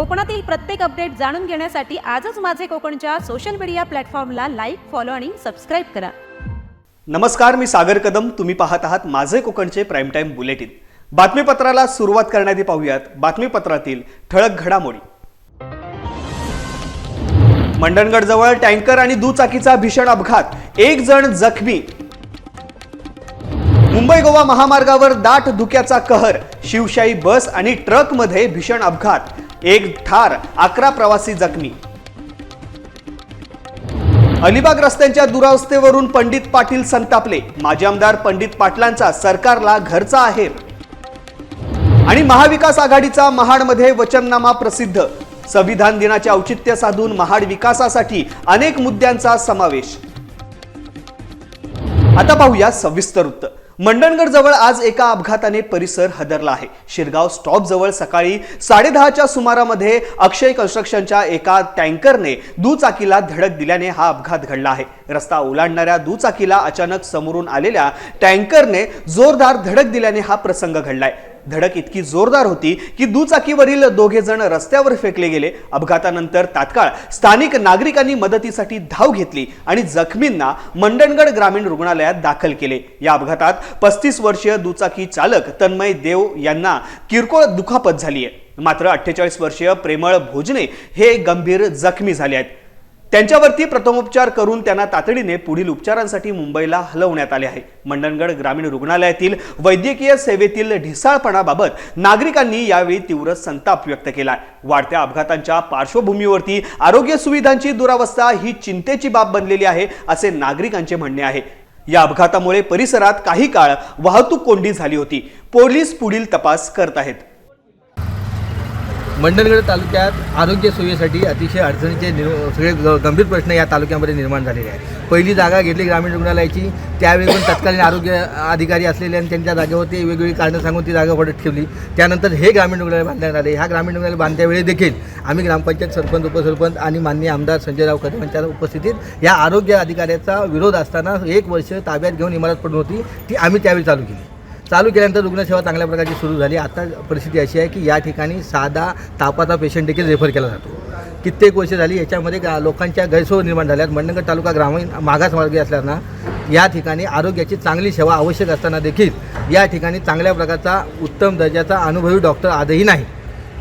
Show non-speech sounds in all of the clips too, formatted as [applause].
कोकणातील प्रत्येक अपडेट जाणून घेण्यासाठी आजच माझे कोकणच्या सोशल मीडिया प्लॅटफॉर्मला लाईक फॉलो आणि सबस्क्राईब करा. नमस्कार मी सागर कदम. तुम्ही पाहत आहात माझे कोकणचे प्राईम टाईम बुलेटिन बातमीपत्राला सुरुवात करण्याआधी पाहूयात. बातमीपत्रातील ठळक घडामोडी. मंडणगड जवळ टँकर आणि दुचाकीचा भीषण अपघात. एक जण जखमी. मुंबई गोवा महामार्गावर दाट धुक्याचा कहर. शिवशाही बस आणि ट्रकमध्ये भीषण अपघात. एक ठार अकरा प्रवासी जखमी. अलिबाग रस्त्यांच्या दुरावस्थेवरून पंडित पाटील संतापले. माजी आमदार पंडित पाटलांचा सरकारला घरचा आहे आणि महाविकास आघाडीचा महाडमध्ये वचननामा प्रसिद्ध. संविधान दिनाचे औचित्य साधून महाड विकासासाठी अनेक मुद्द्यांचा समावेश. आता पाहूया सविस्तर वृत्त. मंडणगड जवळ आज एका अपघाताने परिसर हदरला आहे. शिरगाव स्टॉप जवळ सकाळी साडेदहाच्या सुमारामध्ये अक्षय कन्स्ट्रक्शनच्या एका टँकरने दुचाकीला धडक दिल्याने हा अपघात घडला आहे. रस्ता ओलांडणाऱ्या दुचाकीला अचानक समोरून आलेल्या टँकरने जोरदार धडक दिल्याने हा प्रसंग घडलाय. धडक इतकी जोरदार होती की दुचाकीवरील दोघे जण रस्त्यावर फेकले गेले. अपघातानंतर तात्काळ स्थानिक नागरिकांनी मदतीसाठी धाव घेतली आणि जखमींना मंडणगड ग्रामीण रुग्णालयात दाखल केले. या अपघातात पस्तीस वर्षीय दुचाकी चालक तन्मय देव यांना किरकोळ दुखापत झाली आहे मात्र अठ्ठेचाळीस वर्षीय प्रेमळ भोजने हे गंभीर जखमी झाले आहेत. त्यांच्यावरती प्रथमोपचार करून त्यांना तातडीने पुढील उपचारांसाठी मुंबईला हलवण्यात आले आहे. मंडणगड ग्रामीण रुग्णालयातील वैद्यकीय सेवेतील ढिसाळपणाबाबत नागरिकांनी यावेळी तीव्र संताप व्यक्त केला वाढत्या अपघातांच्या पार्श्वभूमीवरती आरोग्य सुविधांची दुरावस्था ही चिंतेची बाब बनलेली आहे असे नागरिकांचे म्हणणे आहे. या अपघातामुळे परिसरात काही काळ वाहतूक कोंडी झाली होती. पोलीस पुढील तपास करत आहेत. मंडणगड तालुक्यात आरोग्य सोयीसाठी अतिशय अडचणीचे निर सगळे ग- गंभीर प्रश्न या तालुक्यामध्ये निर्माण झालेले आहेत. पहिली जागा घेतली ग्रामीण रुग्णालयाची. त्यावेळी पण तत्कालीन आरोग्य अधिकारी असलेले आणि त्यांच्या जागेवरती वेगवेगळी कारणं सांगून ती जागा पडत ठेवली. त्यानंतर हे ग्रामीण रुग्णालय बांधण्यात आले. ह्या ग्रामीण रुग्णालय बांधण्यावेळी देखील आम्ही ग्रामपंचायत सरपंच उपसरपंच आणि माननीय आमदार संजयराव कदम यांच्या उपस्थितीत या आरोग्य अधिकाऱ्याचा विरोध असताना एक वर्ष ताब्यात घेऊन इमारत पडून होती. ती आम्ही त्यावेळी चालू केली. चालू केल्यानंतर रुग्णसेवा चांगल्या प्रकारची सुरू झाली. आता परिस्थिती अशी आहे की या ठिकाणी साधा तापाचा पेशंट देखील रेफर केला जातो. कित्येक वर्ष झाली याच्यामध्ये गा लोकांच्या गैरसोय निर्माण झाल्यात मंडणगड तालुका ग्रामीण मागासवर्गीय असल्यानं या ठिकाणी आरोग्याची चांगली सेवा आवश्यक असताना देखील या ठिकाणी चांगल्या प्रकारचा उत्तम दर्जाचा अनुभवी डॉक्टर आजही नाही.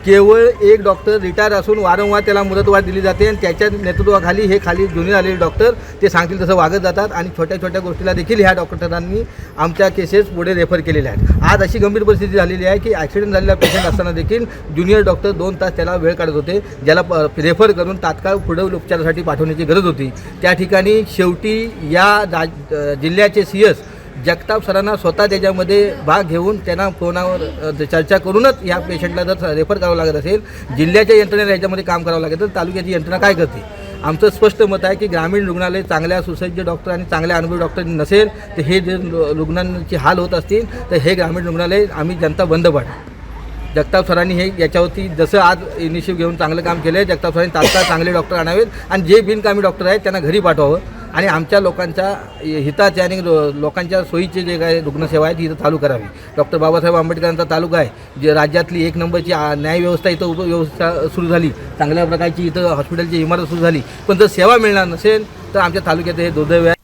केवळ एक डॉक्टर रिटायर असून वारंवार त्याला मुदतवाढ दिली जाते आणि त्याच्या नेतृत्वाखाली हे खाली जुने आलेले डॉक्टर ते सांगतील तसं वागत जातात आणि छोट्या छोट्या गोष्टीला देखील ह्या डॉक्टरांनी आमच्या केसेस पुढे रेफर केलेल्या आहेत. आज अशी गंभीर परिस्थिती झालेली आहे की ॲक्सिडेंट झालेला पेशंट असताना देखील ज्युनियर डॉक्टर दोन तास त्याला वेळ काढत होते ज्याला प रेफर करून तात्काळ पुढे उपचारासाठी पाठवण्याची गरज होती. त्या ठिकाणी शेवटी या राज जिल्ह्याचे सी एस जगताप सरांना स्वतः त्याच्यामध्ये भाग घेऊन त्यांना फोनावर चर्चा करूनच या पेशंटला जर रेफर करावं लागत असेल जिल्ह्याच्या यंत्रणेला याच्यामध्ये काम करावं लागेल तर तालुक्याची यंत्रणा काय करते? आमचं स्पष्ट मत आहे की ग्रामीण रुग्णालय चांगल्या सुसज्ज डॉक्टर आणि चांगल्या अनुभवी डॉक्टर नसेल तर हे जे रु- रुग्णांचे हाल होत असतील तर हे ग्रामीण रुग्णालय आम्ही जनता बंद पाडू. जगताप सरांनी हे याच्यावरती जसं आज इनिशिएटिव्ह घेऊन चांगलं काम केलं आहे जगताप सरांनी तात्काळ चांगले डॉक्टर आणावेत आणि जे बिनकामी डॉक्टर आहेत त्यांना घरी पाठवावं. आणि आमच्या लोकांच्या हिताचे आणि लो- लोकांच्या सोयीचे जे काही रुग्णसेवा आहेत ती इथं चालू करावी. डॉक्टर बाबासाहेब आंबेडकरांचा तालुका आहे जे राज्यातली एक नंबरची न्यायव्यवस्था इथं उपव्यवस्था सुरू झाली. चांगल्या प्रकारची इथं हॉस्पिटलची इमारत सुरू झाली. पण जर सेवा मिळणार नसेल तर आमच्या तालुक्यात हे दुर्दैव आहे.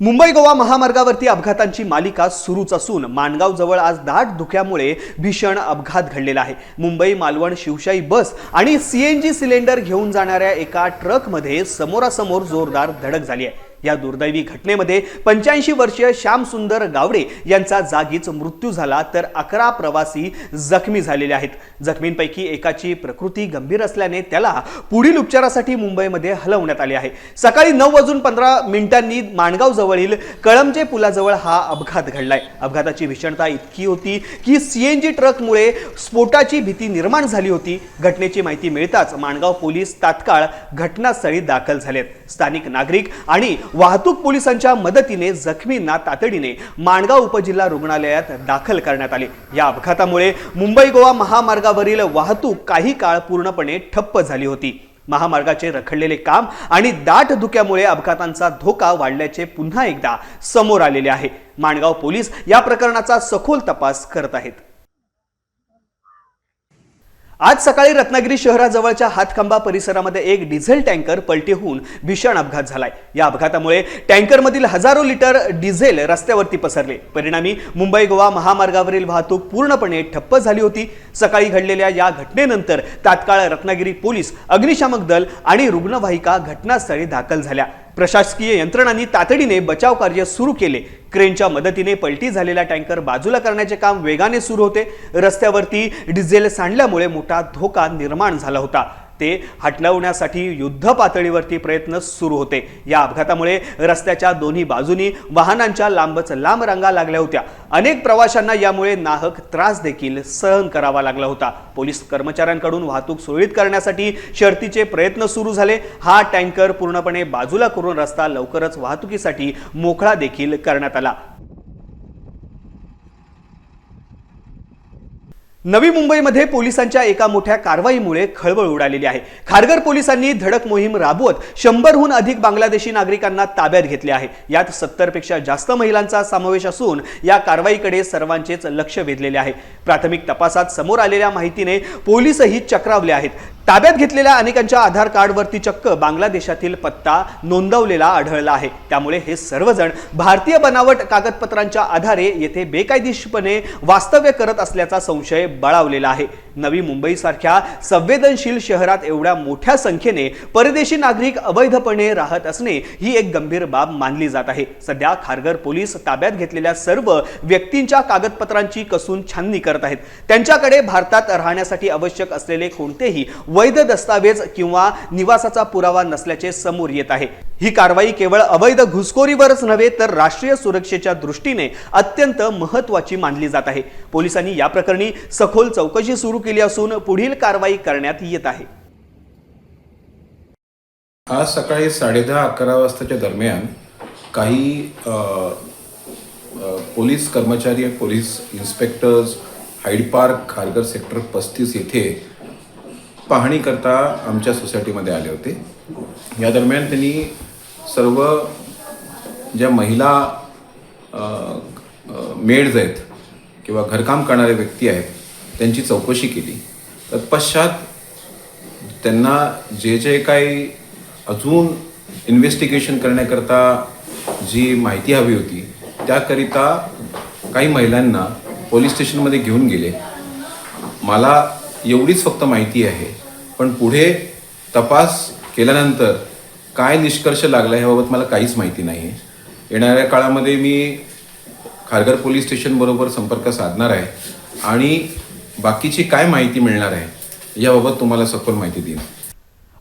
मुंबई गोवा महामार्गावरती अपघातांची मालिका सुरूच असून माणगाव जवळ आज दाट धुक्यामुळे भीषण अपघात घडलेला आहे. मुंबई मालवण शिवशाही बस आणि सीएनजी सिलेंडर घेऊन जाणाऱ्या एका ट्रकमध्ये समोरासमोर जोरदार धडक झाली आहे. या दुर्दैवी घटनेमध्ये पंच्याऐंशी वर्षीय श्यामसुंदर गावडे यांचा जागीच मृत्यू झाला तर अकरा प्रवासी जखमी झालेले आहेत. जखमींपैकी एकाची प्रकृती गंभीर असल्याने त्याला पुढील उपचारासाठी मुंबईमध्ये हलवण्यात आले आहे. सकाळी नऊ वाजून पंधरा मिनिटांनी माणगाव जवळील कळमजे पुलाजवळ हा अपघात घडलाय. अपघाताची भीषणता इतकी होती की सीएनजी ट्रकमुळे स्फोटाची भीती निर्माण झाली होती. घटनेची माहिती मिळताच माणगाव पोलीस तात्काळ घटनास्थळी दाखल झालेत. स्थानिक नागरिक आणि वाहतूक पोलिसांच्या मदतीने जखमींना तातडीने माणगाव उपजिल्हा रुग्णालयात दाखल करण्यात आले. या अपघातामुळे मुंबई गोवा महामार्गावरील वाहतूक काही काळ पूर्णपणे ठप्प झाली होती. महामार्गाचे रखडलेले काम आणि दाट धुक्यामुळे अपघातांचा धोका वाढल्याचे पुन्हा एकदा समोर आलेले आहे. माणगाव पोलीस या प्रकरणाचा सखोल तपास करत आहेत. आज सकाळी रत्नागिरी शहराजवळच्या हातखंबा परिसरामध्ये एक डिझेल टँकर पलटी होऊन भीषण अपघात झालाय. या अपघातामुळे टँकरमधील हजारो लिटर डिझेल रस्त्यावरती पसरले. परिणामी मुंबई गोवा महामार्गावरील वाहतूक पूर्णपणे ठप्प झाली होती. सकाळी घडलेल्या या घटनेनंतर तात्काळ रत्नागिरी पोलीस अग्निशामक दल आणि रुग्णवाहिका घटनास्थळी दाखल झाल्या. प्रशासकीय यंत्रणांनी तातडीने बचाव कार्य सुरू केले. क्रेनच्या मदतीने पलटी झालेला टँकर बाजूला करण्याचे काम वेगाने सुरू होते. रस्त्यावरती डिझेल सांडल्यामुळे मोठा धोका निर्माण झाला होता. ते हटवण्यासाठी युद्ध पातळीवरती प्रयत्न सुरू होते. या अपघातामुळे रस्त्याच्या दोन्ही बाजूनी वाहनांच्या लांबच लांब रांगा लागल्या होत्या. अनेक प्रवाशांना यामुळे नाहक त्रास देखील सहन करावा लागला होता. पोलीस कर्मचाऱ्यांकडून वाहतूक सुरळीत करण्यासाठी शर्तीचे प्रयत्न सुरू झाले. हा टँकर पूर्णपणे बाजूला करून रस्ता लवकरच वाहतुकीसाठी मोकळा देखील करण्यात आला. नवी मुंबईमध्ये पोलिसांच्या एका मोठ्या कारवाईमुळे खळबळ उडालेली आहे. खारघर पोलिसांनी धडक मोहीम राबवत शंभरहून अधिक बांगलादेशी नागरिकांना ताब्यात घेतले आहे. यात सत्तरपेक्षा जास्त महिलांचा समावेश असून या कारवाईकडे सर्वांचेच लक्ष वेधलेले आहे. प्राथमिक तपासात समोर आलेल्या माहितीने पोलीसही चक्रावले आहेत. ताब्यात घेतलेल्या अनेकांच्या आधार कार्डवरती चक्क बांगलादेशातील पत्ता नोंदवलेला आढळला आहे. त्यामुळे हे सर्वजण भारतीय बनावट कागदपत्रांच्या आधारे येथे बेकायदेशीरपणे वास्तव्य करत असल्याचा संशय बळावलेला आहे. नवी मुंबईसारख्या संवेदनशील शहरात एवढ्या मोठ्या संख्येने परदेशी नागरिक अवैधपणे राहत असणे ही एक गंभीर बाब मानली जात आहे. सध्या खारघर पोलीस ताब्यात घेतलेल्या सर्व व्यक्तींच्या कागदपत्रांची कसून छाननी करत आहेत. त्यांच्याकडे भारतात राहण्यासाठी आवश्यक असलेले कोणतेही वैध दस्तावेज किंवा निवासाचा पुरावा नसल्याचे समोर येत आहे. ही कारवाई केवळ अवैध घुसखोरीवरच नव्हे तर राष्ट्रीय सुरक्षेच्या दृष्टीने अत्यंत महत्वाची मानली जात आहे. पोलिसांनी या प्रकरणी सखोल चौकशी सुरू केली असून पुढील कारवाई करण्यात येत आहे. आज सकाळी साडेदहा अकरा वाजताच्या दरम्यान काही पोलीस कर्मचारी police inspectors Hyde Park Kharghar sector पस्तीस येथे पाहणी करता आमच्या सोसायटीमध्ये आले होते. या दरम्यान त्यांनी सर्व ज्या महिला मेड्स आहेत किंवा घरकाम करणारे व्यक्ती आहेत त्यांची चौकशी केली. तत्पश्चात त्यांना जे जे काही अजून इन्व्हेस्टिगेशन करण्याकरता जी माहिती हवी होती त्याकरिता काही महिलांना पोलीस स्टेशनमध्ये घेऊन गेले. मला एवढीच फक्त माहिती आहे पण पुढे तपास केल्यानंतर काय निष्कर्ष लागला याबाबत मला काहीच माहिती नाही आहे येणाऱ्या काळामध्ये मी खारघर पोलीस स्टेशनबरोबर संपर्क साधणार आहे. आणि बाकीची काय माहिती मिळणार आहे याबाबत तुम्हाला सखोल माहिती देईन.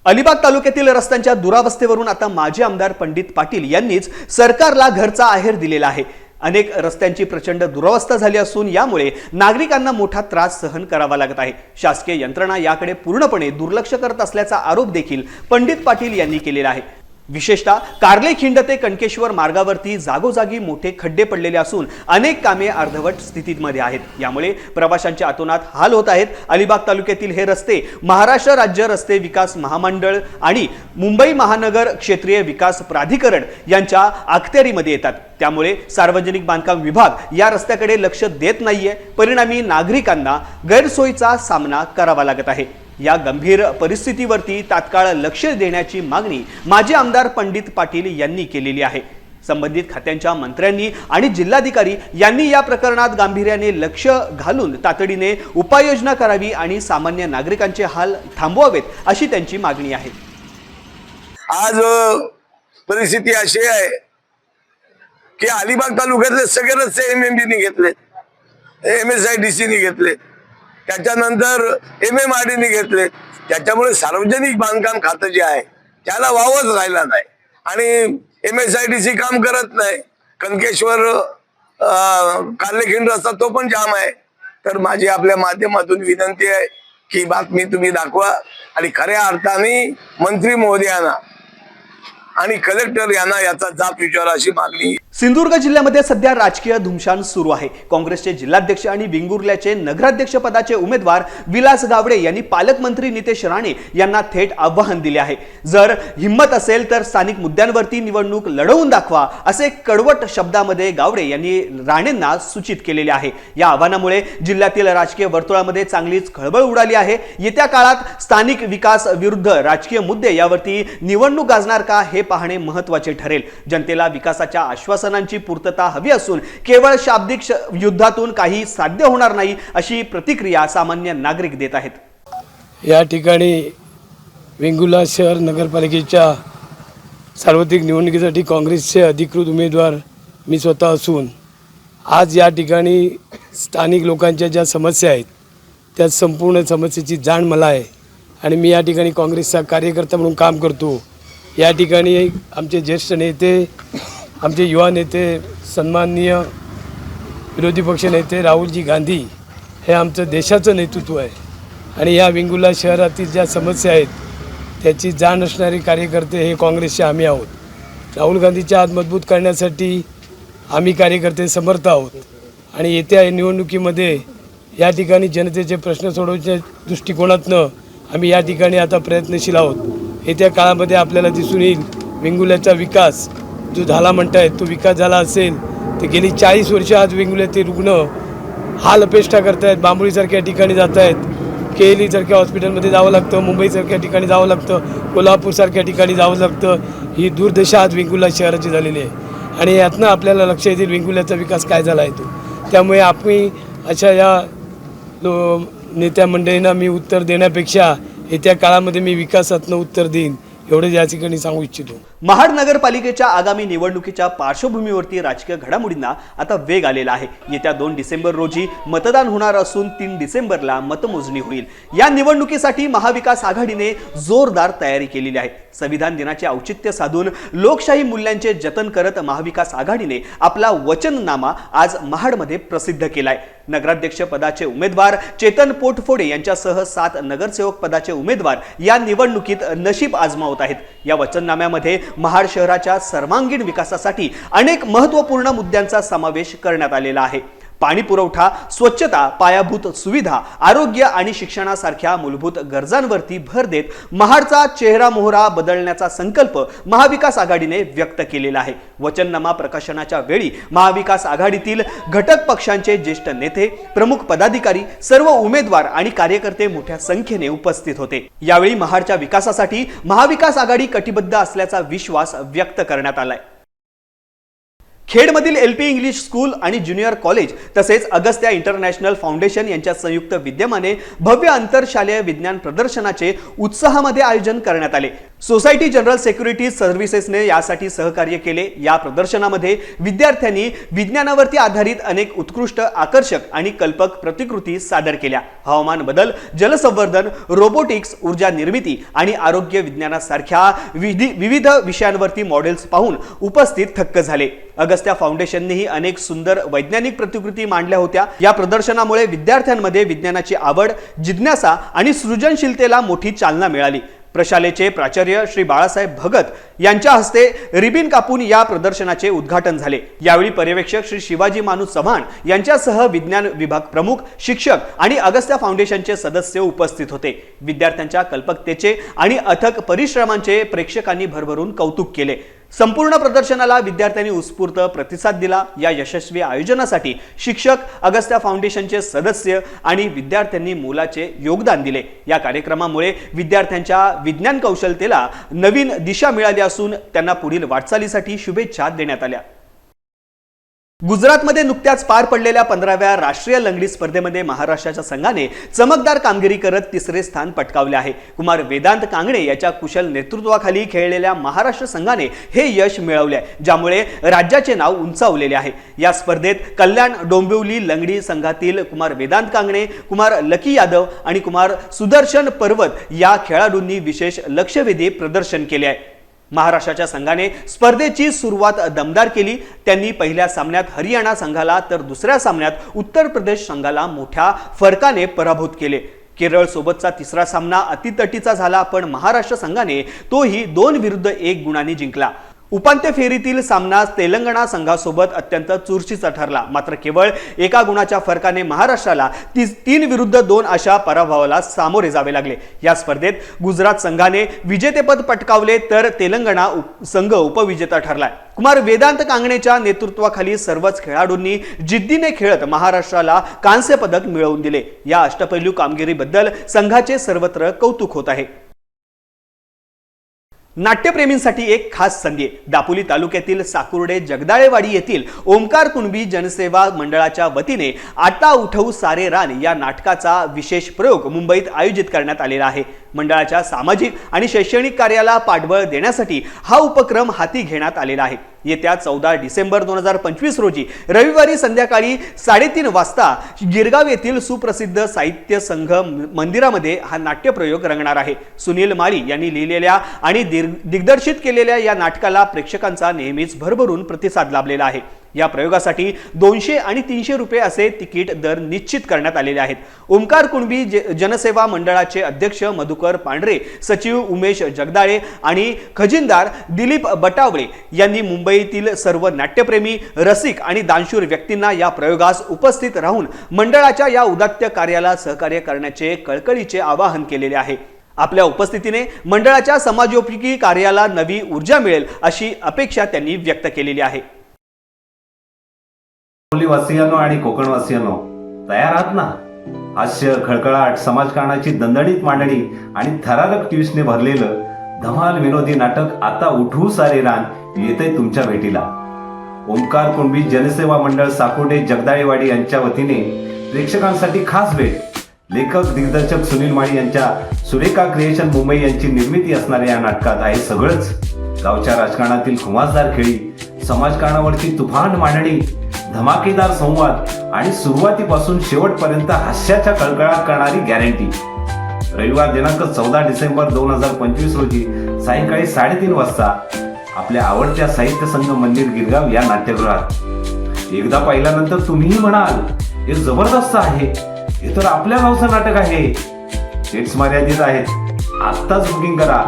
अलिबाग तालुक्यातील रस्त्यांच्या दुरावस्थेवरून आता माजी आमदार पंडित पाटील यांनीच सरकारला घरचा आहेर दिलेला आहे. अनेक रस्त्यांची प्रचंड दुरावस्था झाली असून यामुळे नागरिकांना मोठा त्रास सहन करावा लागत आहे. शासकीय यंत्रणा याकडे पूर्णपणे दुर्लक्ष करत असल्याचा आरोप देखील पंडित पाटील यांनी केलेला आहे. विशेषतः कार्ले खिंड ते कणकेश्वर मार्गावरती जागोजागी मोठे खड्डे पडलेले असून अनेक कामे अर्धवट स्थितीमध्ये आहेत. यामुळे प्रवाशांच्या अतोनात हाल होत आहेत. अलिबाग तालुक्यातील हे रस्ते महाराष्ट्र राज्य रस्ते विकास महामंडळ आणि मुंबई महानगर क्षेत्रीय विकास प्राधिकरण यांच्या अखत्यारीमध्ये येतात. त्यामुळे सार्वजनिक बांधकाम विभाग या रस्त्याकडे लक्ष देत नाहीये. परिणामी नागरिकांना गैरसोयीचा सामना करावा लागत आहे. या गंभीर परिस्थितीवरती तात्काळ लक्ष देण्याची मागणी माजी आमदार पंडित पाटील यांनी केलेली आहे. संबंधित खात्यांच्या मंत्र्यांनी आणि जिल्हाधिकारी यांनी या प्रकरणात गांभीर्याने लक्ष घालून तातडीने उपाययोजना करावी आणि सामान्य नागरिकांचे हाल थांबवावेत अशी त्यांची मागणी आहे. आज परिस्थिती अशी आहे की अलिबाग तालुक्यातले सगळे रस्ते एम एम डीने घेतले एम एस आय डी सीने घेतले त्याच्यानंतर एम एम आर डीने घेतले. त्याच्यामुळे सार्वजनिक बांधकाम खातं जे आहे त्याला वावच राहिला नाही. आणि M S I D C काम करत नाही. कनकेश्वर कालेखिंड रस्ता तो पण जाम आहे. तर माझी आपल्या माध्यमातून विनंती आहे की बातमी तुम्ही दाखवा. आणि खऱ्या अर्थाने मंत्री महोदयांना आणि कलेक्टर यांना याचा जाब विचारा अशी मागणी. सिंधुदुर्ग जिल्ह्यामध्ये सध्या राजकीय धुमशान सुरू आहे. काँग्रेसचे जिल्हाध्यक्ष आणि विंगुर्ल्याचे नगराध्यक्ष पदाचे उमेदवार विलास गावडे यांनी पालकमंत्री नितेश राणे यांना थेट आव्हान दिले आहे. जर हिंमत असेल तर स्थानिक मुद्द्यांवरती निवडणूक लढवून दाखवा असे कडवट शब्दामध्ये गावडे यांनी राणेंना सूचित केलेले आहे. या आव्हानामुळे जिल्ह्यातील राजकीय वर्तुळामध्ये चांगलीच खळबळ उडाली आहे. येत्या काळात स्थानिक विकास विरुद्ध राजकीय मुद्दे यावरती निवडणूक गाजणार का हे पाहणे महत्त्वाचे ठरेल. जनतेला विकासाच्या आश्वासनांची पूर्तता हवी असून केवळ शाब्दिक श- युद्धातून काही साध्य होणार नाही अशी प्रतिक्रिया सामान्य नागरिक देत आहेत. या ठिकाणी वेंगुला शहर नगरपालिकेच्या सार्वत्रिक निवडणुकीसाठी काँग्रेसचे अधिकृत उमेदवार मी स्वतः असून आज या ठिकाणी स्थानिक लोकांच्या ज्या समस्या आहेत त्या संपूर्ण समस्येची जाण मला आहे. आणि मी या ठिकाणी काँग्रेसचा कार्यकर्ता म्हणून काम करतो. या ठिकाणी आमचे ज्येष्ठ नेते आमचे युवा नेते सन्माननीय विरोधी पक्ष नेते राहुलजी गांधी हे आमचं देशाचं नेतृत्व आहे. आणि या वेंगुला शहरातील ज्या समस्या आहेत त्याची जाण असणारे कार्यकर्ते हे काँग्रेसचे आम्ही आहोत. राहुल गांधीच्या आत मजबूत करण्यासाठी आम्ही कार्यकर्ते समर्थ आहोत. आणि येत्या निवडणुकीमध्ये या ठिकाणी जनतेचे प्रश्न सोडवण्याच्या दृष्टिकोनातनं आम्ही या ठिकाणी आता प्रयत्नशील आहोत. येत्या काळामध्ये आपल्याला दिसून येईल वेंगुल्याचा विकास. जो झाला म्हणताय तो विकास झाला असेल तर गेली चाळीस वर्ष आज वेंगुल्याचे रुग्ण हाल अपेष्टा करतायत बांबोळीसारख्या ठिकाणी जात आहेत केलीसारख्या हॉस्पिटलमध्ये जावं लागतं मुंबईसारख्या ठिकाणी जावं लागतं कोल्हापूरसारख्या ठिकाणी जावं लागतं. ही दुर्दशा आज वेंगुला शहराची झालेली आहे. आणि यातनं आपल्याला लक्ष येतील वेंगुल्याचा विकास काय झाला आहे तो. त्यामुळे आम्ही अशा या लो नेत्या मंडळींना मी उत्तर देण्यापेक्षा येत्या काळामध्ये मी विकासातनं उत्तर देईन एवढंच या ठिकाणी सांगू इच्छितो. महाड नगरपालिकेच्या आगामी निवडणुकीच्या पार्श्वभूमीवरती राजकीय घडामोडींना आता वेग आलेला आहे. येत्या दोन डिसेंबर रोजी मतदान होणार असून तीन डिसेंबरला मतमोजणी होईल. या निवडणुकीसाठी महाविकास आघाडीने जोरदार तयारी केलेली आहे. संविधान दिनाचे औचित्य साधून लोकशाही मूल्यांचे जतन करत महाविकास आघाडीने आपला वचननामा आज महाडमध्ये प्रसिद्ध केलाय. नगराध्यक्ष पदाचे उमेदवार चेतन पोटफोडे यांच्यासह सात नगरसेवक पदाचे उमेदवार या निवडणुकीत नशीब आजमावत आहेत. या वचननाम्यामध्ये महाड शहराच्या सर्वांगीण विकासासाठी अनेक महत्त्वपूर्ण मुद्द्यांचा समावेश करण्यात आलेला आहे. पाणी पुरवठा स्वच्छता पायाभूत सुविधा आरोग्य आणि शिक्षणासारख्या मूलभूत गरजांवरती भर देत महाडचा चेहरा मोहरा बदलण्याचा संकल्प महाविकास आघाडीने व्यक्त केलेला आहे. वचननामा प्रकाशनाच्या वेळी महाविकास आघाडीतील घटक पक्षांचे ज्येष्ठ नेते प्रमुख पदाधिकारी सर्व उमेदवार आणि कार्यकर्ते मोठ्या संख्येने उपस्थित होते. यावेळी महाडच्या विकासासाठी महाविकास आघाडी कटिबद्ध असल्याचा विश्वास व्यक्त करण्यात आलाय. खेडमधील एल पी इंग्लिश स्कूल आणि ज्युनियर कॉलेज तसेच अगस्त्या इंटरनॅशनल फाउंडेशन यांच्या संयुक्त विद्यमाने भव्य आंतरशालेय विज्ञान प्रदर्शनाचे उत्साहामध्ये आयोजन करण्यात आले. सोसायटी जनरल सेक्युरिटी सर्व्हिसेसने यासाठी सहकार्य केले. या प्रदर्शनामध्ये विद्यार्थ्यांनी विज्ञानावरती आधारित अनेक उत्कृष्ट आकर्षक आणि कल्पक प्रतिकृती सादर केल्या. हवामान बदल जलसंवर्धन रोबोटिक्स ऊर्जा निर्मिती आणि आरोग्य विज्ञानासारख्या विधी विविध विषयांवरती मॉडेल्स पाहून उपस्थित थक्क झाले. अगस्त्या फाउंडेशननेही अनेक सुंदर वैज्ञानिक प्रतिकृती मांडल्या होत्या. या प्रदर्शनामुळे विद्यार्थ्यांमध्ये विज्ञानाची आवड जिज्ञासा आणि सृजनशीलतेला मोठी चालना मिळाली. प्रशालेचे प्राचार्य श्री बाळासाहेब भगत यांच्या हस्ते रिबिन कापून या प्रदर्शनाचे उद्घाटन झाले. यावेळी पर्यवेक्षक श्री शिवाजी मानू चव्हाण यांच्यासह विज्ञान विभाग प्रमुख शिक्षक आणि अगस्त्या फाउंडेशनचे सदस्य उपस्थित होते. विद्यार्थ्यांच्या कल्पकतेचे आणि अथक परिश्रमांचे प्रेक्षकांनी भरभरून कौतुक केले. संपूर्ण प्रदर्शनाला विद्यार्थ्यांनी उत्स्फूर्त प्रतिसाद दिला. या यशस्वी आयोजनासाठी शिक्षक अगस्त्या फाउंडेशनचे सदस्य आणि विद्यार्थ्यांनी मोलाचे योगदान दिले. या कार्यक्रमामुळे विद्यार्थ्यांच्या विज्ञान कौशलतेला नवीन दिशा मिळाली असून त्यांना पुढील वाटचालीसाठी शुभेच्छा देण्यात आल्या. गुजरातमध्ये नुकत्याच पार पडलेल्या पंधराव्या राष्ट्रीय लंगडी स्पर्धेमध्ये महाराष्ट्राच्या संघाने चमकदार कामगिरी करत तिसरे स्थान पटकावले आहे. कुमार वेदांत कांगणे याच्या कुशल नेतृत्वाखाली खेळलेल्या महाराष्ट्र संघाने हे यश मिळवले आहे ज्यामुळे राज्याचे नाव उंचावलेले आहे. या स्पर्धेत कल्याण डोंबिवली लंगडी संघातील कुमार वेदांत कांगणे कुमार लकी यादव आणि कुमार सुदर्शन पर्वत या खेळाडूंनी विशेष लक्षवेधी प्रदर्शन केले आहे. महाराष्ट्राच्या संघाने स्पर्धेची सुरुवात दमदार केली. त्यांनी पहिल्या सामन्यात हरियाणा संघाला तर दुसऱ्या सामन्यात उत्तर प्रदेश संघाला मोठ्या फरकाने पराभूत केले. केरळ सोबतचा तिसरा सामना अतितटीचा झाला पण महाराष्ट्र संघाने तोही दोन विरुद्ध एक गुणांनी जिंकला. उपांत्य फेरीतील सामना तेलंगणा संघासोबत अत्यंत चुरशीचा ठरला. मात्र केवळ एका गुणाच्या फरकाने महाराष्ट्राला ती तीन विरुद्ध दोन अशा पराभवाला सामोरे जावे लागले. या स्पर्धेत गुजरात संघाने विजेतेपद पटकावले तर तेलंगणा उप- संघ उपविजेता ठरलाय. कुमार वेदांत कांगणेच्या नेतृत्वाखाली सर्वच खेळाडूंनी जिद्दीने खेळत महाराष्ट्राला कांस्य पदक मिळवून दिले. या अष्टपैलू कामगिरीबद्दल संघाचे सर्वत्र कौतुक होत आहे. नाट्यप्रेमींसाठी एक खास संधी आहे. दापोली तालुक्यातील साकुर्डे जगदाळेवाडी येथील ओमकार कुणबी जनसेवा मंडळाच्या वतीने आता उठवू सारे रान या नाटकाचा विशेष प्रयोग मुंबईत आयोजित करण्यात आलेला आहे मंडळाच्या सामाजिक आणि शैक्षणिक कार्याला पाठबळ देण्यासाठी हा उपक्रम हाती घेण्यात आलेला आहे येत्या चौदा डिसेंबर दोन हजार पंचवीस रोजी. रविवारी संध्याकाळी साडेतीन वाजता गिरगाव येथील सुप्रसिद्ध साहित्य संघ मंदिरामध्ये हा नाट्यप्रयोग रंगणार आहे. सुनील माळी यांनी लिहिलेल्या आणि दिग्दर्शित केलेल्या या नाटकाला प्रेक्षकांचा नेहमीच भरभरून प्रतिसाद लाभलेला आहे. या प्रयोगासाठी दोनशे आणि तीनशे रुपये असे तिकीट दर निश्चित करण्यात आलेले आहेत. ओंकार कुणबी जनसेवा मंडळाचे अध्यक्ष मधुकर पांढरे सचिव उमेश जगदाळे आणि खजिनदार दिलीप बटावळे यांनी मुंबईतील सर्व नाट्यप्रेमी रसिक आणि दानशूर व्यक्तींना या प्रयोगास उपस्थित राहून मंडळाच्या या उदात्त कार्याला सहकार्य करण्याचे कळकळीचे आवाहन केलेले आहे. आपल्या उपस्थितीने मंडळाच्या समाजोपयोगी कार्याला नवी ऊर्जा मिळेल अशी अपेक्षा त्यांनी व्यक्त केलेली आहे. वासियानो आणि कोकणवासियानो तयार आहात ना? हास्य खळखळाट समाजकारणाची दणदणीत मांडणी आणि थरारक ट्विस्टने भरलेलं धमाल विनोदी नाटक आता उठवू सारे रान येते तुमच्या भेटीला. ओंकार कुणबी जनसेवा मंडळ साकोडे जगदाळेवाडी यांच्या वतीने प्रेक्षकांसाठी खास भेट. लेखक दिग्दर्शक सुनील माळी यांच्या सुरेखा क्रिएशन मुंबई यांची निर्मिती असणाऱ्या या नाटकात आहे सगळंच. गावच्या राजकारणातील खुमासदार खेळी समाजकारणावरची तुफान मांडणी धमाकेदार संवाद आणि सुरुवातीपासून शेवटपर्यंत हास्याच्या कळकळाट करणारी गॅरंटी रविवार दिनांक चौदा डिसेंबर दोन हजार पंचवीस रोजी सायंकाळी साडेतीन वाजता आपल्या आवडत्या साहित्य संघ मंदिर गिरगाव या नाट्यगृहात. एकदा पाहिल्यानंतर तुम्हीही म्हणाल हे जबरदस्त आहे. हे तर आपल्या गावचं नाटक आहे. सीट्स मर्यादित आहेत. आत्ताच बुकिंग करा.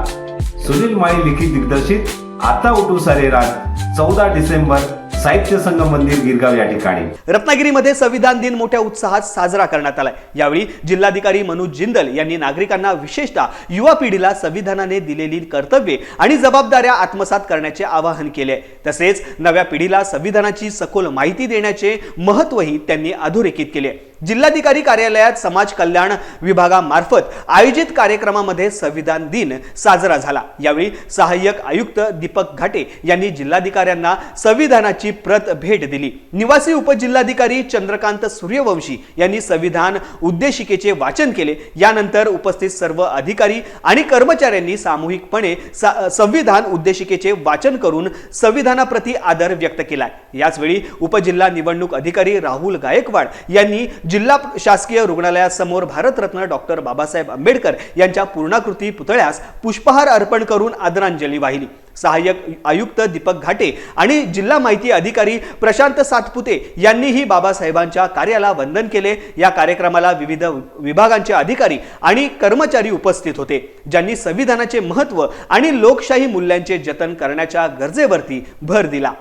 सुनील माळी लिखित दिग्दर्शित आता उठू सारे रात चौदा डिसेंबर साहित्य संघ मंदिर गिरगाव या ठिकाणी. रत्नागिरीमध्ये संविधान दिन मोठ्या उत्साहात साजरा करण्यात आलाय. यावेळी जिल्हाधिकारी मनोज जिंदल यांनी नागरिकांना विशेषतः युवा पिढीला संविधानाने दिलेली कर्तव्ये आणि जबाबदाऱ्या आत्मसात करण्याचे आवाहन केले. तसेच नव्या पिढीला संविधानाची सखोल माहिती देण्याचे महत्वही त्यांनी अधोरेखित केले. जिल्हाधिकारी कार्यालयात समाज कल्याण विभागामार्फत आयोजित कार्यक्रमामध्ये संविधान दिन साजरा झाला. यावेळी सहाय्यक आयुक्त दीपक घाटे यांनी जिल्हाधिकाऱ्यांना संविधानाची प्रत भेट दिली. निवासी उपजिल्हाधिकारी चंद्रकांत सूर्यवंशी यांनी संविधान उद्देशिकेचे वाचन केले. यानंतर उपस्थित सर्व अधिकारी आणि कर्मचाऱ्यांनी सामूहिकपणे सा- संविधान उद्देशिकेचे वाचन करून संविधानाप्रती आदर व्यक्त केला याचवेळी उपजिल्हा निवडणूक अधिकारी राहुल गायकवाड यांनी जिल्हा शासकीय रुग्णालयासमोर भारतरत्न डॉक्टर बाबासाहेब आंबेडकर यांच्या पूर्णाकृती पुतळ्यास पुष्पहार अर्पण करून आदरांजली वाहिली. सहाय्यक आयुक्त दीपक घाटे आणि जिल्हा माहिती अधिकारी प्रशांत सातपुते यांनीही बाबासाहेबांच्या कार्याला वंदन केले. या कार्यक्रमाला विविध विभागांचे अधिकारी आणि कर्मचारी उपस्थित होते. ज्यांनी संविधानाचे महत्त्व आणि लोकशाही मूल्यांचे जतन करण्याच्या गरजेवरती भर दिला.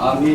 आम्ही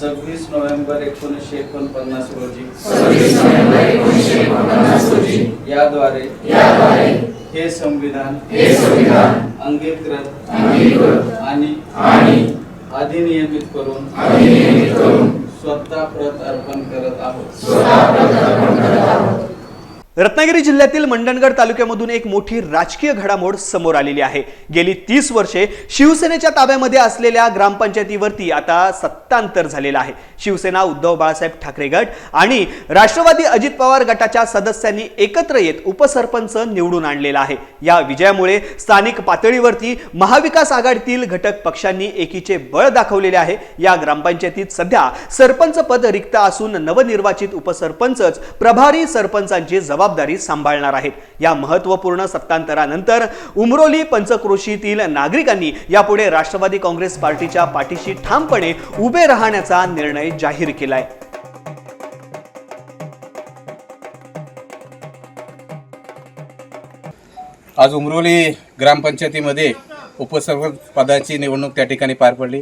सव्वीस नोव्हेंबर एकोणीसशे एकोणपन्नास रोजी. याद्वारे हे संविधान अंगीकृत आणि अधिनियमित करून स्वतः प्रत अर्पण करत आहोत. रत्नागिरी जिल्ह्यातील मंडणगड तालुक्यामधून एक मोठी राजकीय घडामोड समोर आलेली आहे. गेली तीस वर्षे शिवसेनेच्या ताब्यामध्ये असलेल्या ग्रामपंचायतीवरती आता सत्तांतर झालेलं आहे. शिवसेना उद्धव बाळासाहेब ठाकरे गट आणि राष्ट्रवादी अजित पवार गटाच्या सदस्यांनी एकत्र येत उपसरपंच निवडून आणलेला आहे. या विजयामुळे स्थानिक पातळीवरती महाविकास आघाडीतील घटक पक्षांनी एकीचे बळ दाखवलेले आहे. या ग्रामपंचायतीत सध्या सरपंच पद रिक्त असून नवनिर्वाचित उपसरपंचच प्रभारी सरपंचांची जबाबदारी सांभाळणार आहेत. या महत्त्वपूर्ण सत्तांतरानंतर उमरोली पंचक्रोशीतील नागरिकांनी यापुढे राष्ट्रवादी काँग्रेस पार्टीच्या पाठीशी ठामपणे उभे राहण्याचा निर्णय जाहीर केलाय. आज उमरोली ग्रामपंचायतीमध्ये उपसरपंच पदाची निवडणूक त्या ठिकाणी पार पडली.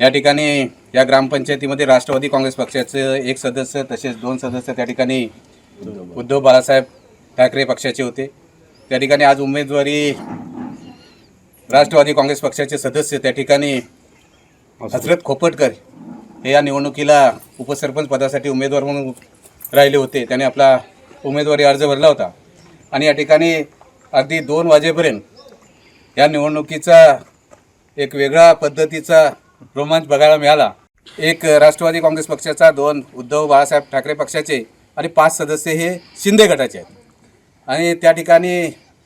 या ठिकाणी या ग्रामपंचायतीमध्ये राष्ट्रवादी काँग्रेस पक्षाचे एक सदस्य तसेच दोन सदस्य त्या ठिकाणी उद्धव बाळासाहेब. ठाकरे पक्षाचे होते. त्या ठिकाणी आज उमेदवारी राष्ट्रवादी काँग्रेस पक्षाचे सदस्य त्या ठिकाणी हजरत खोपटकर हे या निवडणुकीला उपसरपंच पदासाठी उमेदवार म्हणून राहिले होते. त्याने आपला उमेदवारी अर्ज भरला होता. आणि या ठिकाणी अगदी दोन वाजेपर्यंत या निवडणुकीचा एक वेगळा पद्धतीचा रोमांच बघायला मिळाला. एक राष्ट्रवादी काँग्रेस पक्षाचा दोन उद्धव बाळासाहेब ठाकरे पक्षाचे आणि पाच सदस्य हे शिंदे गटाचे आहेत. आणि त्या ठिकाणी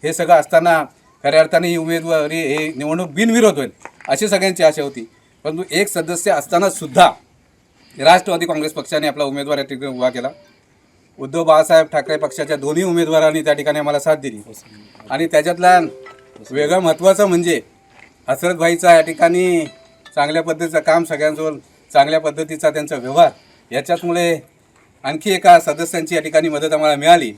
हे सगळं असताना खऱ्या अर्थाने ही उमेदवारी हे निवडणूक बिनविरोध होईल अशी सगळ्यांची आशा होती. परंतु एक सदस्य असताना सुद्धा राष्ट्रवादी काँग्रेस पक्षाने आपला उमेदवार या ठिकाणी उभा केला. उद्धव बाळासाहेब ठाकरे पक्षाच्या दोन्ही उमेदवारांनी त्या ठिकाणी आम्हाला साथ दिली. आणि त्याच्यातला वेगळं महत्त्वाचं म्हणजे हसरतभाईचा या ठिकाणी चांगल्या पद्धतीचं काम सगळ्यांजवळ चांगल्या पद्धतीचा त्यांचा व्यवहार याच्याचमुळे आणखी एका सदस्यांची या ठिकाणी मदत आम्हाला मिळाली.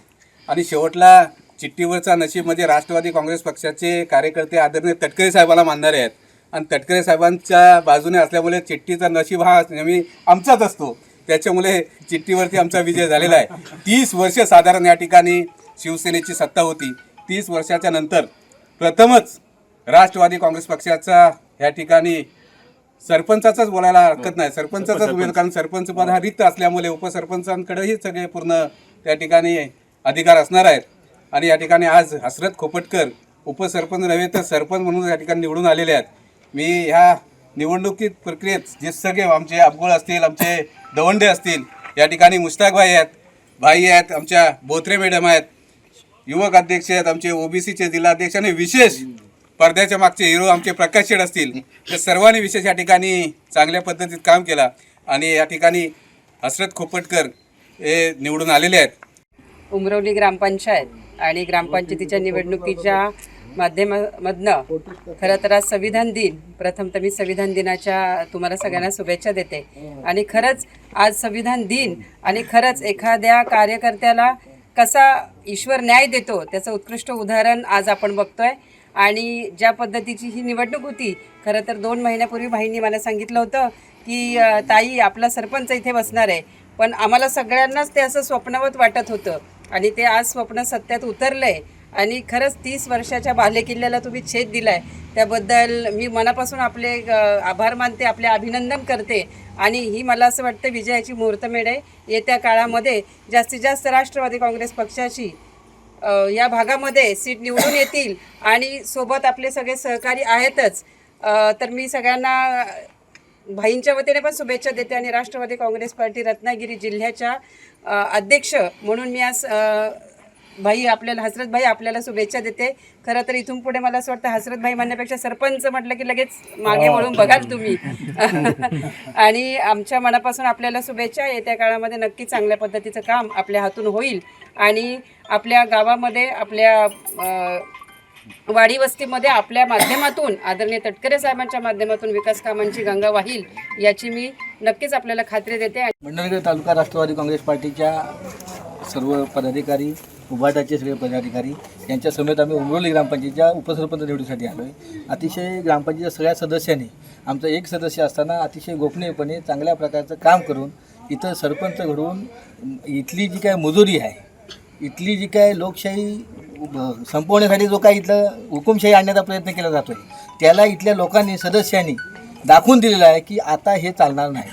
आणि शेवटला चिठ्ठीवरचा नशीब म्हणजे राष्ट्रवादी काँग्रेस पक्षाचे कार्यकर्ते आदरणीय तटकरे साहेबाला मानणारे आहेत. आणि तटकरे साहेबांच्या बाजूने असल्यामुळे चिठ्ठीचा नशीब हा नेहमी आमचाच असतो. त्याच्यामुळे चिठ्ठीवरती आमचा विजय झालेला आहे. तीस वर्ष साधारण या ठिकाणी शिवसेनेची सत्ता होती. तीस वर्षाच्या नंतर प्रथमच राष्ट्रवादी काँग्रेस पक्षाचा या ठिकाणी सरपंचाचाच बोलायला हरकत नाही. सरपंचाचाच उमेदवार कारण सरपंच पद हा रिक्त असल्यामुळे उपसरपंचांकडेही सगळे पूर्ण त्या ठिकाणी अधिकार असणार आहेत. आणि या ठिकाणी आज हसरत खोपटकर उपसरपंच नव्हे तर सरपंच म्हणून या ठिकाणी निवडून आलेले आहेत. मी ह्या निवडणुकीत प्रक्रियेत जे सगळे आमचे अबगोळ असतील आमचे दवंडे असतील या ठिकाणी मुश्ताक भाई आहेत भाई आहेत आमच्या बोत्रे मॅडम आहेत युवक अध्यक्ष आहेत आमचे ओबीसीचे जिल्हाध्यक्ष आणि विशेष पडद्याच्या मागचे हिरो आमचे प्रकाश शेड असतील. तर सर्वांनी विशेष या ठिकाणी चांगल्या पद्धतीत काम केला आणि या ठिकाणी हसरत खोपटकर हे निवडून आलेले आहेत. उमरवली ग्रामपंचायत आणि ग्रामपंचायतीच्या निवडणुकीच्या माध्यमामधनं खरं तर आज संविधान दिन. प्रथम तर मी संविधान दिनाच्या तुम्हाला सगळ्यांना शुभेच्छा देते. आणि खरंच आज संविधान दिन आणि खरंच एखाद्या कार्यकर्त्याला कसा ईश्वर न्याय देतो त्याचं उत्कृष्ट उदाहरण आज आपण बघतोय. आणि ज्या पद्धतीची ही निवडणूक होती खरं तर दोन महिन्यापूर्वी भाईंनी मला सांगितलं होतं की ताई आपला सरपंच इथे बसणार आहे. पण आम्हाला सगळ्यांनाच ते असं स्वप्नवत वाटत होतं आणि ते आज स्वप्न सत्यात उतरलं आहे आणि खरंच तीस वर्षाच्या बालेकिल्ल्याला तुम्ही छेद दिला आहे त्याबद्दल मी मनापासून आपले आभार मानते आपले अभिनंदन करते. आणि ही मला असं वाटतं विजयाची मुहूर्तमेढ आहे. येत्या काळामध्ये जास्तीत जास्त राष्ट्रवादी काँग्रेस पक्षाची या भागामध्ये सीट निवडून येतील आणि सोबत आपले सगळे सहकारी आहेतच. तर मी सगळ्यांना भाईंच्या वतीने पण शुभेच्छा देते आणि राष्ट्रवादी काँग्रेस पार्टी रत्नागिरी जिल्ह्याच्या अध्यक्ष म्हणून मी आज भाई आपल्याला हसरत भाई आपल्याला शुभेच्छा देते. खरं तर इथून पुढे मला असं वाटतं हसरत भाई म्हणण्यापेक्षा सरपंच म्हटलं की लगेच मागे वळून बघाल तुम्ही. [laughs] आणि आमच्या मनापासून आपल्याला शुभेच्छा. येत्या काळामध्ये नक्की चांगल्या पद्धतीचं काम आपल्या हातून होईल. आणि आपल्या गावामध्ये आपल्या वाडी वस्तीमध्ये आपल्या माध्यमातून आदरणीय तटकरे साहेबांच्या माध्यमातून विकास कामांची गंगा वाहील याची मी नक्कीच आपल्याला खात्री देते. मंडणगड तालुका राष्ट्रवादी काँग्रेस पार्टीच्या सर्व पदाधिकारी उभाटाचे सगळे पदाधिकारी यांच्या समेत आम्ही उमरोली ग्रामपंचायतीच्या उपसरपंच निवडीसाठी आलो आहे अतिशय ग्रामपंचायतीच्या सगळ्या सदस्यांनी आमचं एक सदस्य असताना अतिशय गोपनीयपणे चांगल्या प्रकारचं काम करून इथं सरपंच घडवून इथली जी काय मजुरी आहे इथली जी काय लोकशाही संपवण्यासाठी जो काय इथलं हुकुमशाही आणण्याचा प्रयत्न केला जातो आहे त्याला इथल्या लोकांनी सदस्यांनी दाखवून दिलेलं आहे की आता हे चालणार नाही.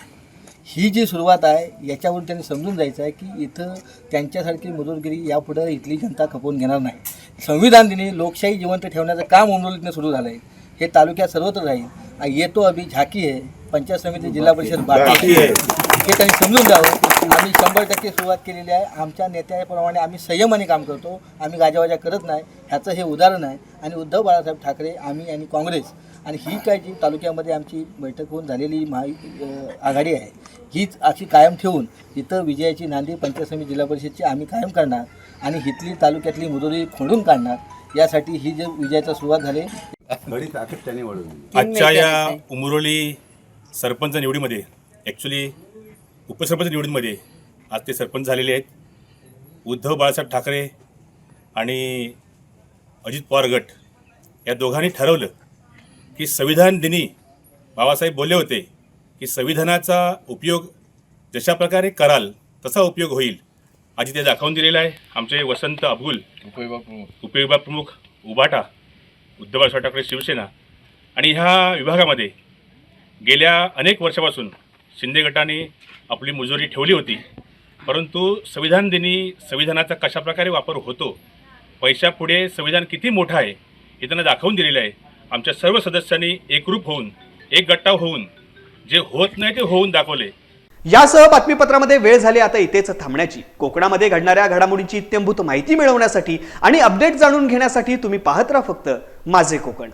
ही जी सुरुवात आहे याच्यावरून त्यांनी समजून जायचं आहे की इथं त्यांच्यासारखी मजूरगिरी यापुढं इथली जनता खपवून घेणार नाही. संविधान दिनी लोकशाही जिवंत ठेवण्याचं काम उमरोलीतनं सुरू झालं आहे हे तालुक्यात सर्वत्र राहील. येतो अभि झाकी आहे. पंचायत समिती जिल्हा परिषद बाकी आहे. हे त्यांनी समजून द्यावं आम्ही शंभर टक्के सुरुवात केलेली आहे. आमच्या नेत्याप्रमाणे आम्ही संयमाने काम करतो. आम्ही गाजावाजा करत नाही. ह्याचं हे उदाहरण आहे. आणि उद्धव बाळासाहेब ठाकरे आम्ही आणि काँग्रेस. आणि ही काय जी तालुक्यामध्ये आमची बैठक होऊन झालेली महा आघाडी आहे हीच अशी कायम ठेवून इथं विजयाची नांदी पंचायत समिती जिल्हा परिषदची आम्ही कायम करणार आणि इथली तालुक्यातली मुजोरी खोडून काढणार यासाठी ही जे विजयाचा सुरुवात झाली. आजच्या या उमरोली सरपंच निवडीमध्ये ॲक्च्युली उपसरपंच निवडीमध्ये आज ते सरपंच झालेले आहेत. उद्धव बाळासाहेब ठाकरे आणि अजित पवार गट या दोघांनी ठरवलं की संविधान दिनी बाबासाहेब बोलले होते की संविधानाचा उपयोग जशा प्रकारे कराल तसा उपयोग होईल. आधी ते दाखवून दिलेलं आहे. आमचे वसंत अबुल उपविभाग प्रमुख उबाटा उद्धव ठाकरे शिवसेना आणि ह्या विभागामध्ये गेल्या अनेक वर्षापासून शिंदे गटाने आपली मुजोरी ठेवली होती. परंतु संविधान दिनी संविधानाचा कशाप्रकारे वापर होतो? पैशापुढे संविधान किती मोठं आहे हे त्यांना दाखवून दिलेलं आहे. आमच्या सर्व सदस्यांनी एकरूप होऊन एक गट्टा होऊन जे होत नाही ते होऊन दाखवले. यासह बातमीपत्रामध्ये वेळ झाली आता इथेच थांबण्याची. कोकणामध्ये घडणाऱ्या घडामोडींची इत्यंभूत माहिती मिळवण्यासाठी आणि अपडेट जाणून घेण्यासाठी तुम्ही पाहत राहा फक्त माझे कोकण.